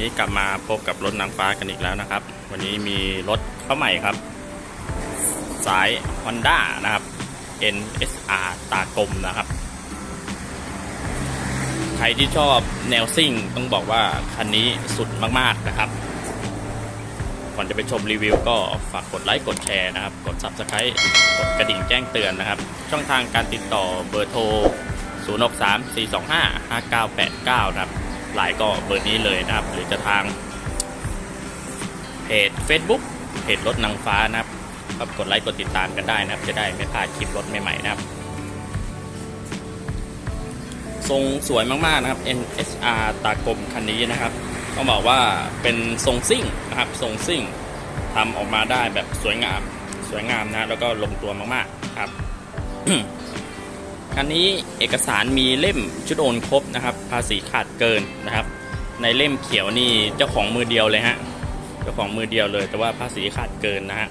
นนี้กลับมาพบกับรถนางฟ้ากันอีกแล้วนะครับ วันนี้มีรถเข้าใหม่ครับ สาย Honda นะครับ NSR ตากลมนะครับ ใครที่ชอบแนวซิ่งต้องบอกว่า คันนี้สุดมาก ๆ นะครับ ก่อนจะไปชมรีวิวก็ฝากกดไลค์กดแชร์นะครับ กด Subscribe กดกระดิ่งแจ้งเตือนนะครับ ช่องทางการติดต่อเบอร์โทร 063 425 5989นะครับ ไลน์ก็เบอร์นี้เลยนะครับ หรือจะทางเพจ Facebook เพจรถนางฟ้านะครับก็กดไลค์กดติดตามกันได้นะครับ จะได้ไม่พลาดคลิปรถใหม่ๆนะครับ ทรงสวยมากๆนะครับ NSR ตากลมคันนี้นะครับต้องบอกว่าเป็นทรงซิ่งนะครับทรงซิ่งทำออกมาได้แบบสวยงาม สวยงามนะ แล้วก็ลงตัวมากๆครับ คันนี้เอกสารมีเล่มชุดโอนครบนะครับ ภาษีขาดเกินนะครับ ในเล่มเขียวนี่เจ้าของมือเดียวเลยฮะเจ้าของมือเดียวเลย แต่ว่าภาษีขาดเกินนะฮะ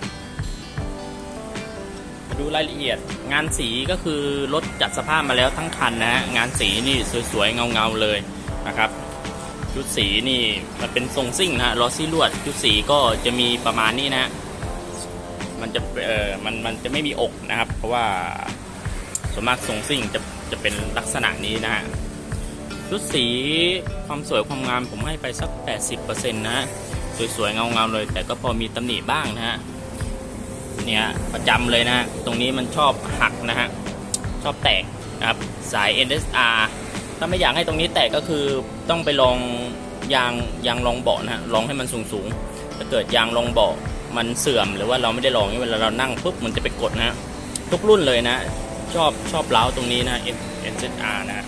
มาดูรายละเอียดงานสีก็คือรถจัดสภาพมาแล้วทั้งคันนะฮะงานสีนี่สวยๆเงาๆเลยนะครับชุดสีนี่มันเป็นทรงซิ่งนะฮะล้อซี่ลวดชุดสีก็จะมีประมาณนี้นะฮะมันจะเออมันมันจะไม่มีอกนะครับ เพราะว่า ส่วนมากทรงซิ่งจะจะเป็นลักษณะนี้นะฮะชุดสีความสวยความงามผมให้ไปสัก 80%นะฮะสวยๆเงาๆเลย แต่ก็พอมีตำหนิบ้างนะฮะเนี่ยประจำเลยนะฮะตรงนี้มันชอบหักนะฮะชอบแตกนะครับสาย NSR ถ้าไม่อยากให้ตรงนี้แตกก็คือต้องไปลองยางยางรองเบาะนะฮะลองให้มันสูงๆถ้าเกิดยางรองเบาะมันเสื่อมหรือว่าเราไม่ได้ลองเวลาเรานั่งปุ๊บมันจะไปกดนะฮะทุกรุ่นเลยนะ ชอบชอบเล้าตรงนี้นะ N Z R นะฮะ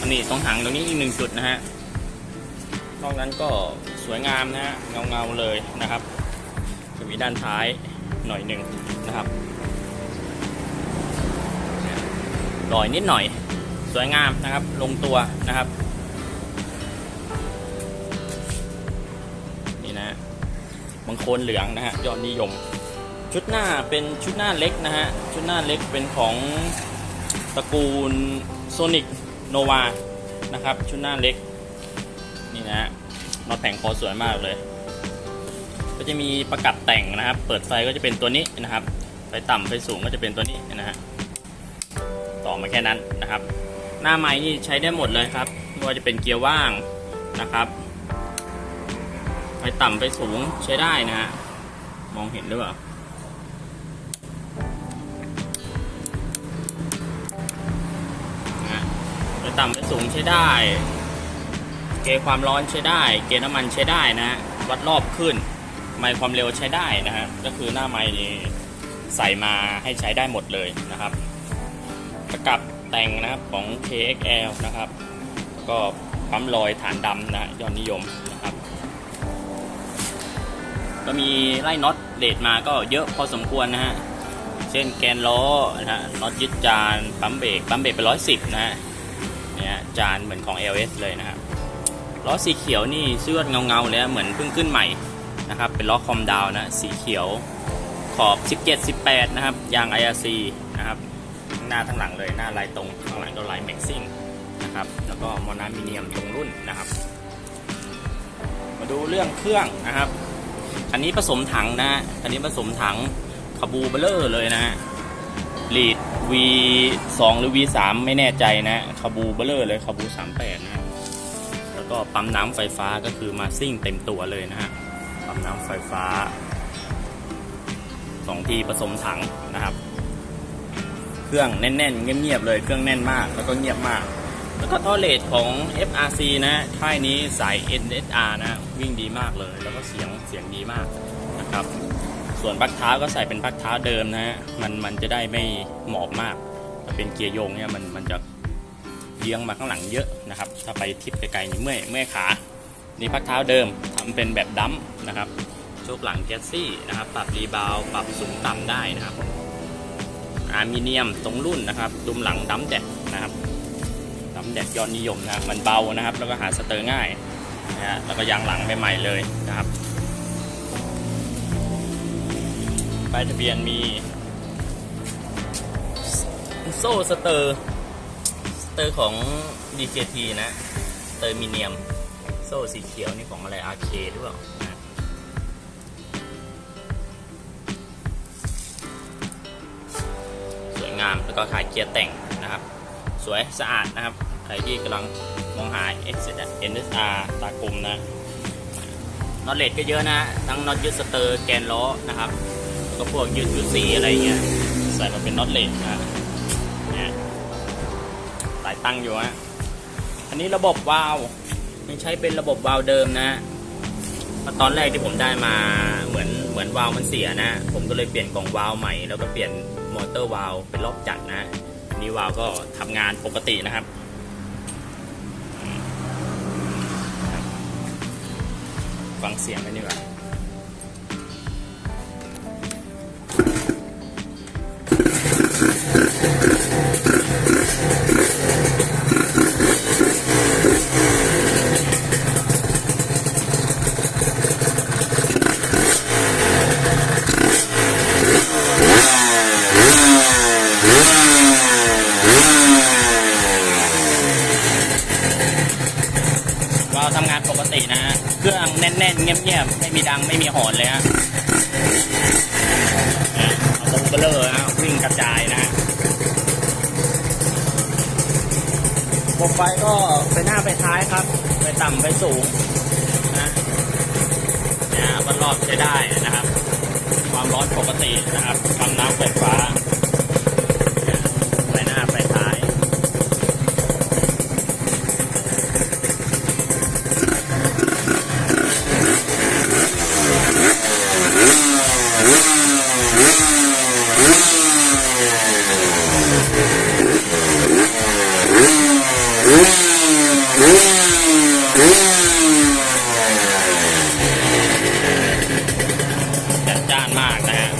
อันนี้ตรงหางตรงนี้อีกหนึ่งจุดนะฮะนอกนั้นก็สวยงามนะฮะเงาเงาๆเลยนะครับจะมีด้านท้ายหน่อยหนึ่งนะครับรอยนิดหน่อย สวยงามนะครับ ลงตัวนะครับ นี่นะบางคนเหลืองนะฮะยอดนิยม ชุดหน้าเป็นชุดหน้าเล็กนะฮะ ชุดหน้าเล็กเป็นของตระกูลโซนิกโนวานะครับ ชุดหน้าเล็ก นี่นะฮะน็อตแผงคอสวยมากเลย ก็จะมีประกับแต่งนะครับ เปิดไฟก็จะเป็นตัวนี้นะครับ ไฟต่ำไฟสูงก็จะเป็นตัวนี้นะฮะ ต่อมาแค่นั้นนะครับ หน้าไม้นี่ใช้ได้หมดเลยครับ ไม่ว่าจะเป็นเกียร์ว่างนะครับ ไฟต่ำไฟสูงใช้ได้นะฮะ มองเห็นหรือเปล่า ต่ำไปสูงใช้ได้ เกณฑ์ความร้อนใช้ได้ เกณฑ์น้ำมันใช้ได้นะ วัดรอบขึ้น ไมค์ความเร็วใช้ได้นะฮะ ก็คือหน้าไมค์นี่ใส่มาให้ใช้ได้หมดเลยนะครับประกับแต่งนะครับของ KXL นะครับ ก็ปั๊มลอยฐานดำนะยอดนิยมนะครับ ก็มีไล่น็อตเลดมาก็เยอะพอสมควรนะฮะเช่นแกนล้อนะฮะน็อตยึดจานปั๊มเบรกปั๊มเบรกเป็นร้อยสิบนะฮะ จานเหมือนของ LS เลยนะครับล้อสีเขียวนี่เสื้อเงาเงาๆเลยเหมือนเพิ่งขึ้นใหม่นะครับ เป็นล้อคอมดาวนะสีเขียวขอบ 17 18 นะครับยาง IRC นะครับทั้งหน้าทั้งหลังเลยหน้าลายตรงข้างหลังก็ลายแม็กซิ่งนะครับแล้วก็โมนามิเนียมตรงรุ่นนะครับ มาดูเรื่องเครื่องนะครับอันนี้ผสมถังนะอันนี้ผสมถังคาบูเบลเลอร์เลยนะฮะ ลีด V2 หรือ V3 ไม่แน่ใจนะคาบูเบลเลอร์เลยคาบู 38นะฮะแล้วก็ปั๊มน้ำไฟฟ้าก็คือมาซิ่งเต็มตัวเลยนะฮะปั๊มน้ำไฟฟ้าสองที่ผสมถังนะครับ เครื่องแน่นๆ เงียบๆเลยเครื่องแน่นมากแล้วก็เงียบมาก แล้วก็ท่อเลทของ FRC นะค่ายนี้สาย NSR นะ วิ่งดีมากเลย แล้วก็เสียงเสียงดีมากนะครับ ส่วนพักเท้าก็ใส่เป็นพักเท้าเดิมนะฮะมันมันจะได้ไม่หมอบมากถ้าเป็นเกียร์โยงเนี่ยมันมันจะเลี้ยงมาข้างหลังเยอะนะครับ ถ้าไปทิปไกลๆนี่เมื่อยเมื่อยขา นี่พักเท้าเดิมทำเป็นแบบดั้มนะครับโชคหลังแก๊สซี่นะครับ ปรับรีบาวปรับสูงต่ำได้นะครับอลูมิเนียมตรงรุ่นนะครับดุมหลังดั้มแดกนะครับดั้มแดกยอดนิยมนะมันเบานะครับ แล้วก็หาสเตอร์ง่ายนะฮะแล้วก็ยางหลังใหม่ๆเลยนะครับ ป้ายทะเบียนมี โซ่สเตอร์สเตอร์ของ DJT นะสเตอร์มิเนียม โซ่สีเขียวนี่ของอะไรอาเคด้วยเปล่าสวยงามแล้วก็ขายเกียร์แต่งนะครับ สวยสะอาดนะครับ ใครที่กำลังมองหา NSR ตากลมนะน็อตเลดก็เยอะนะ ทั้งน็อตยึดสเตอร์แกนล้อนะครับ ก็พวกยึดยุดสีอะไรเงี้ยใส่มาเป็นน็อตเลดนะเนี่ยหลายตั้งอยู่ฮะอันนี้ระบบวาล์วยังใช้เป็นระบบวาล์วเดิมนะตอนแรกที่ผมได้มาเหมือนเหมือนวาล์วมันเสียนะ ผมก็เลยเปลี่ยนกล่องวาล์วใหม่ แล้วก็เปลี่ยนมอเตอร์วาล์วเป็นรอบจัดนะนนี้วาล์วก็ทำงานปกตินะครับฟังเสียงกันดีกว่า วาทำงานปกตินะฮะเครื่องแน่นๆ เงียบๆ ไม่มีดังไม่มีหอนเลยฮะเอร์นะวิ่งกระจายนะฮะระบบไฟก็ไปหน้าไปท้ายครับ ไปต่ำไปสูงนะนะวันรอบใช้ได้นะครับ ความร้อนปกตินะครับกำน้ำไฟฟ้าเนี่ยไปหน้าไปท้าย จัดจ้านมากนะฮะ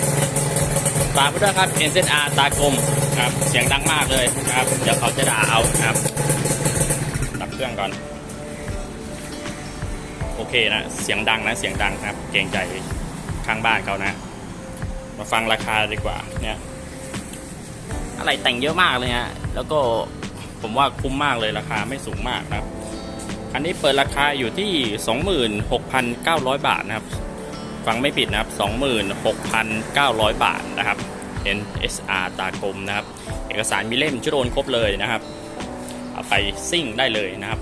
ฝากไว้ด้วยครับ NZR ตากลมครับ เสียงดังมากเลยครับ เดี๋ยวเขาจะด่าเอาครับ ดับเครื่องก่อน โอเคนะ เสียงดังนะ เสียงดังครับ เกรงใจข้างบ้านเขานะ มาฟังราคาดีกว่า เนี่ย อะไรแต่งเยอะมากเลยฮะแล้วก็ผมว่าคุ้มมากเลยราคาไม่สูงมากนะครับ อันนี้เปิดราคาอยู่ที่ 26,900 บาทนะครับ ฟังไม่ผิดนะครับ 26,900 บาทนะครับ NSR ตากลมนะครับ เอกสารมีเล่มชุดโอนครบเลยนะครับเอาไปซิ่งได้เลยนะครับ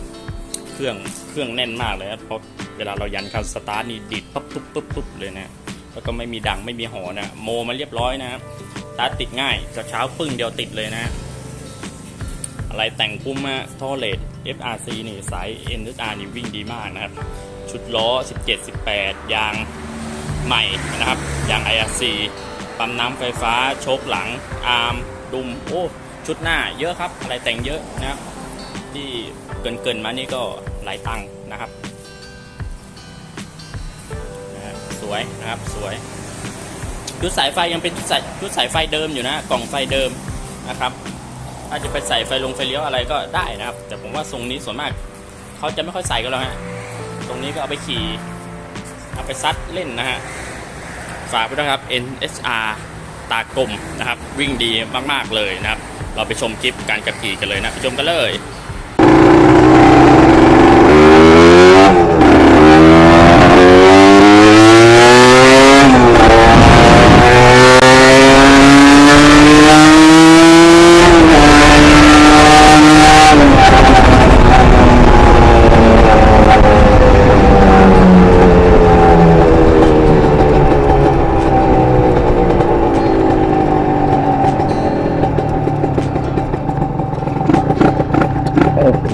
เครื่องเครื่องแน่นมากเลยนะเพราะเวลาเรายันคันสตาร์ทนี่ดีดปุ๊บปุ๊บปุ๊บปุ๊บเลยนะแล้วก็ไม่มีดังไม่มีหอนะโมมาเรียบร้อยนะครับสตาร์ทติดง่ายจากเช้าปึ้งเดียวติดเลยนะอะไรแต่งคุ้มอะท่อเลด FRC นี่สาย NSR นี่วิ่งดีมากนะครับ ชุดล้อ 17 18 ยาง ใหม่นะครับ อย่าง IRC ปั๊มน้ำไฟฟ้าโชคหลัง อาร์ม ดุม โอ้ ชุดหน้าเยอะครับ อะไรแต่งเยอะนะครับ ที่เกินเกินมานี่ก็หลายตังค์นะครับสวยนะครับสวยชุดสายไฟยังเป็นชุดสายชุดสายไฟเดิมอยู่นะ กล่องไฟเดิมนะครับถ้าจะไปใส่ไฟลงไฟเลี้ยวอะไรก็ได้นะครับ แต่ผมว่าทรงนี้ส่วนมาก เขาจะไม่ค่อยใส่กันแล้วฮะตรงนี้ก็เอาไปขี่ เอาไปซัดเล่นนะฮะฝากไว้ด้วยครับ NSR ตากลมนะครับ วิ่งดีมาก ๆ เลยนะครับ เราไปชมคลิปการขับขี่กันเลยนะ ไปชมกันเลย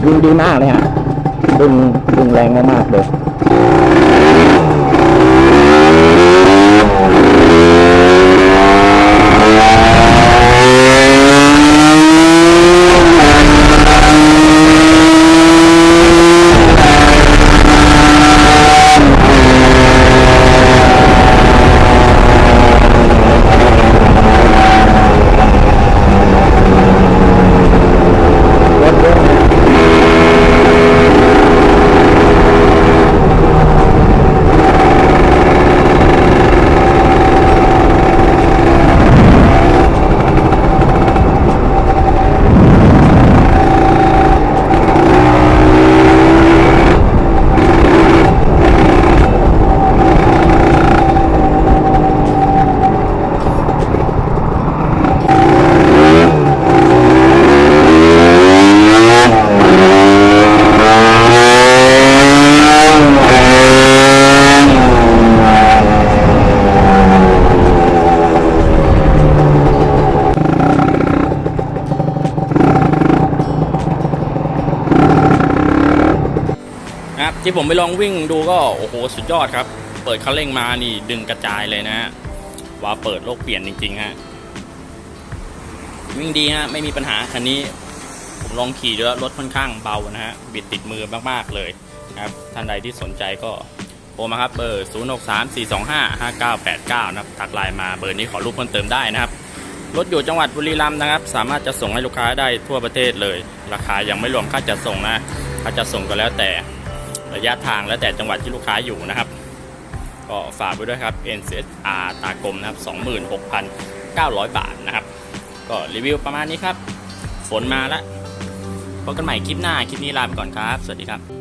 ดึงดีมากเลยฮะดึงดึงแรงมากๆเลย ที่ผมไปลองวิ่งดูก็โอ้โหสุดยอดครับ เปิดคันเร่งมานี่ดึงกระจายเลยนะฮะว่าเปิดโลกเปลี่ยนจริงๆฮะวิ่งดีฮะไม่มีปัญหาคันนี้ ผมลองขี่ดูแล้วรถค่อนข้างเบานะฮะบิดติดมือมากๆเลยนะครับท่านใดที่สนใจก็โทรมาครับเบอร์ 0 6 3 4 2 5 5 9 8 9 นะครับทักไลน์มาเบอร์นี้ขอรูปเพิ่มเติมได้นะครับ รถอยู่จังหวัดบุรีรัมย์นะครับ สามารถจะส่งให้ลูกค้าได้ทั่วประเทศเลย ราคายังไม่รวมค่าจัดส่งนะ ค่าจัดส่งก็แล้วแต่ ระยะทางแล้วแต่จังหวัดที่ลูกค้าอยู่นะครับ ก็ฝากไว้ด้วยครับ NCSR ตากลมนะครับ 26,900 บาทนะครับ ก็รีวิวประมาณนี้ครับ ฝนมาแล้วพบกันใหม่คลิปหน้า คลิปนี้ลาไปก่อนครับ สวัสดีครับ